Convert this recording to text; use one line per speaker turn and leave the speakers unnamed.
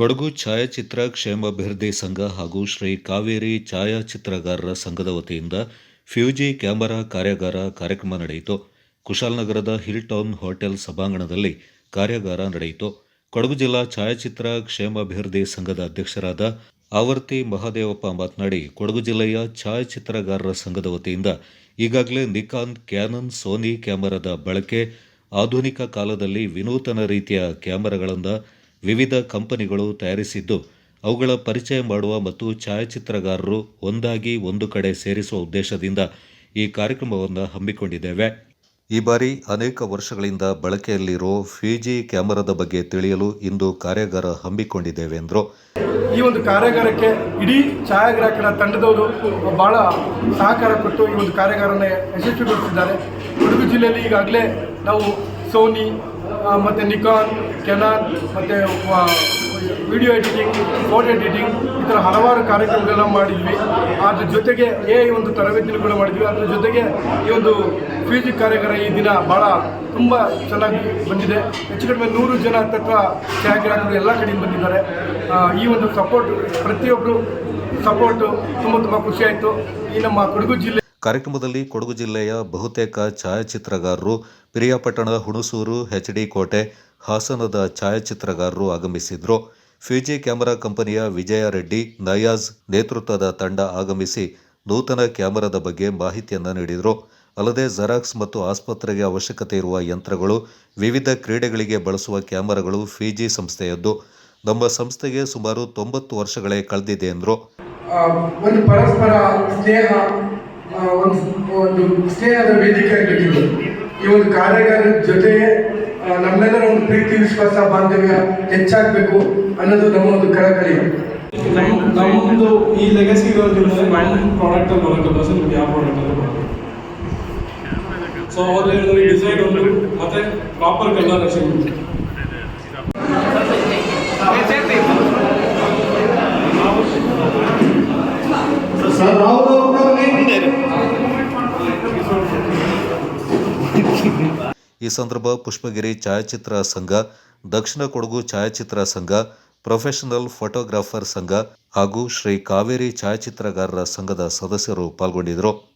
ಕೊಡಗು ಛಾಯಾಚಿತ್ರ ಕ್ಷೇಮಾಭಿವೃದ್ಧಿ ಸಂಘ ಹಾಗೂ ಶ್ರೀ ಕಾವೇರಿ ಛಾಯಾಚಿತ್ರಗಾರರ ಸಂಘದ ವತಿಯಿಂದ ಫ್ಯೂಜಿ ಕ್ಯಾಮರಾ ಕಾರ್ಯಾಗಾರ ಕಾರ್ಯಕ್ರಮ ನಡೆಯಿತು. ಕುಶಾಲನಗರದ ಹಿಲ್ ಟೌನ್ ಹೋಟೆಲ್ ಸಭಾಂಗಣದಲ್ಲಿ ಕಾರ್ಯಾಗಾರ ನಡೆಯಿತು. ಕೊಡಗು ಜಿಲ್ಲಾ ಛಾಯಾಚಿತ್ರ ಕ್ಷೇಮಾಭಿವೃದ್ಧಿ ಸಂಘದ ಅಧ್ಯಕ್ಷರಾದ ಆವರ್ತಿ ಮಹಾದೇವಪ್ಪ ಮಾತನಾಡಿ, ಕೊಡಗು ಜಿಲ್ಲೆಯ ಛಾಯಾಚಿತ್ರಗಾರರ ಸಂಘದ ವತಿಯಿಂದ ಈಗಾಗಲೇ ನಿಕಾನ್ ಕ್ಯಾನನ್ ಸೋನಿ ಕ್ಯಾಮರಾದ ಬಳಕೆ, ಆಧುನಿಕ ಕಾಲದಲ್ಲಿ ವಿನೂತನ ರೀತಿಯ ಕ್ಯಾಮರಾಗಳನ್ನು ವಿವಿಧ ಕಂಪನಿಗಳು ತಯಾರಿಸಿದ್ದು, ಅವುಗಳ ಪರಿಚಯ ಮಾಡುವ ಮತ್ತು ಛಾಯಾಚಿತ್ರಗಾರರು ಒಂದಾಗಿ ಒಂದು ಕಡೆ ಸೇರಿಸುವ ಉದ್ದೇಶದಿಂದ ಈ ಕಾರ್ಯಕ್ರಮವನ್ನು ಹಮ್ಮಿಕೊಂಡಿದ್ದೇವೆ. ಈ ಬಾರಿ ಅನೇಕ ವರ್ಷಗಳಿಂದ ಬಳಕೆಯಲ್ಲಿರೋ ಫಿಜಿ ಕ್ಯಾಮರಾದ ಬಗ್ಗೆ ತಿಳಿಯಲು ಇಂದು ಕಾರ್ಯಾಗಾರ ಹಮ್ಮಿಕೊಂಡಿದ್ದೇವೆ ಎಂದರು.
ಈ ಒಂದು ಕಾರ್ಯಾಗಾರಕ್ಕೆ ಇಡೀ ಛಾಯಾಗ್ರಾಹಕರ ತಂಡದವರು ಬಹಳ ಸಹಕಾರ ಕೊಟ್ಟು ಈ ಒಂದು ಕಾರ್ಯಾಗಾರನ ಯಶಸ್ವಿಗೊಳಿಸಿದ್ದಾರೆ. ಕೊಡಗು ಜಿಲ್ಲೆಯಲ್ಲಿ ಈಗಾಗಲೇ ನಾವು ಸೋನಿ ಮತ್ತು ನಿಕಾನ್, ಕೆನಾನ್, ಮತ್ತು ವಿಡಿಯೋ ಎಡಿಟಿಂಗ್, ಫೋಟೋ ಎಡಿಟಿಂಗ್, ಈ ಥರ ಹಲವಾರು ಕಾರ್ಯಕ್ರಮಗಳನ್ನ ಮಾಡಿದ್ವಿ. ಅದ್ರ ಜೊತೆಗೆ ಎ ಒಂದು ತರಬೇತಿ ಕೂಡ ಮಾಡಿದ್ವಿ. ಅದ್ರ ಜೊತೆಗೆ ಈ ಒಂದು ಫೀಜಿ ಕಾರ್ಯಕ್ರಮ ಈ ದಿನ ಭಾಳ ತುಂಬ ಚೆನ್ನಾಗಿ ಬಂದಿದೆ. ಹೆಚ್ಚು ಕಡಿಮೆ ನೂರು ಜನ ತತ್ವ ಛಾಯಾಗ್ರಾಹಕರು ಎಲ್ಲ ಕಡೆಯಿಂದ ಬಂದಿದ್ದಾರೆ. ಈ ಒಂದು ಸಪೋರ್ಟ್ ಪ್ರತಿಯೊಬ್ಬರು ಸಪೋರ್ಟು ತುಂಬ ತುಂಬ ಖುಷಿಯಾಯಿತು ಈ ನಮ್ಮ ಕೊಡಗು ಜಿಲ್ಲೆ
ಕಾರ್ಯಕ್ರಮದಲ್ಲಿ ಕೊಡಗು ಜಿಲ್ಲೆಯ ಬಹುತೇಕ ಛಾಯಾಚಿತ್ರಗಾರರು ಪಿರಿಯಾಪಟ್ಟಣ ಹುಣಸೂರು ಎಚ್ ಡಿ ಕೋಟೆ, ಹಾಸನದ ಛಾಯಾಚಿತ್ರಗಾರರು ಆಗಮಿಸಿದ್ರು. ಫ್ಯೂಜಿ ಕ್ಯಾಮರಾ ಕಂಪನಿಯ ವಿಜಯ ರೆಡ್ಡಿ, ನಯಾಜ್ ನೇತೃತ್ವದ ತಂಡ ಆಗಮಿಸಿ ನೂತನ ಕ್ಯಾಮರಾದ ಬಗ್ಗೆ ಮಾಹಿತಿಯನ್ನು ನೀಡಿದರು. ಅಲ್ಲದೆ ಜೆರಾಕ್ಸ್ ಮತ್ತು ಆಸ್ಪತ್ರೆಗೆ ಅವಶ್ಯಕತೆ ಇರುವ ಯಂತ್ರಗಳು, ವಿವಿಧ ಕ್ರೀಡೆಗಳಿಗೆ ಬಳಸುವ ಕ್ಯಾಮರಾಗಳು ಫಿಜಿ ಸಂಸ್ಥೆಯದ್ದು. ನಮ್ಮ ಸಂಸ್ಥೆಗೆ ಸುಮಾರು ತೊಂಬತ್ತು ವರ್ಷಗಳೇ ಕಳೆದಿದೆ ಎಂದರು.
ಒಂದು ಒಂದು ಸ್ನೇಹದ ವೇದಿಕೆ ಆಗಬೇಕಿದೆ ಈ ಒಂದು ಕಾರ್ಯಾಗಾರದ ಜೊತೆಗೆ ಆ, ನಮ್ಮೆಲ್ಲರ ಒಂದು ಪ್ರೀತಿ ವಿಶ್ವಾಸ ಬಾಂಧವ್ಯ ಹೆಚ್ಚಾಗಬೇಕು ಅನ್ನೋದು ನಮ್ಮ ಒಂದು ಕಳಕಳಿ.
ನಮ್ಮದು ಈ ಲೆಗಸಿ ಇರೋದ್ರಿಂದ ಒಂದು ಪ್ರಾಡಕ್ಟ್ ಅಲ್ಲಿ ಬರೋಕ್ಕಲ್ಲ ಸರ್ ನಿಮ್ಗೆ ಯಾವ ಪ್ರಾಡಕ್ಟ್ ಅಲ್ಲಿ ಸೊ ಅವ್ರು ಹೇಳಿದ್ರೆ ಡಿಸೈನ್ ಒಂದು ಮತ್ತೆ ಪ್ರಾಪರ್ ಕಲರ್ ಸಿಗುತ್ತೆ
ಈ ಸಂದರ್ಭ ಪುಷ್ಪಗಿರಿ ಛಾಯಾಚಿತ್ರ ಸಂಘ, ದಕ್ಷಿಣ ಕೊಡಗು ಛಾಯಾಚಿತ್ರ ಸಂಘ, ಪ್ರೊಫೆಷನಲ್ ಫೋಟೋಗ್ರಾಫರ್ ಸಂಘ ಹಾಗೂ ಶ್ರೀ ಕಾವೇರಿ ಛಾಯಾಚಿತ್ರಗಾರರ ಸಂಘದ ಸದಸ್ಯರು ಪಾಲ್ಗೊಂಡಿದ್ದರು.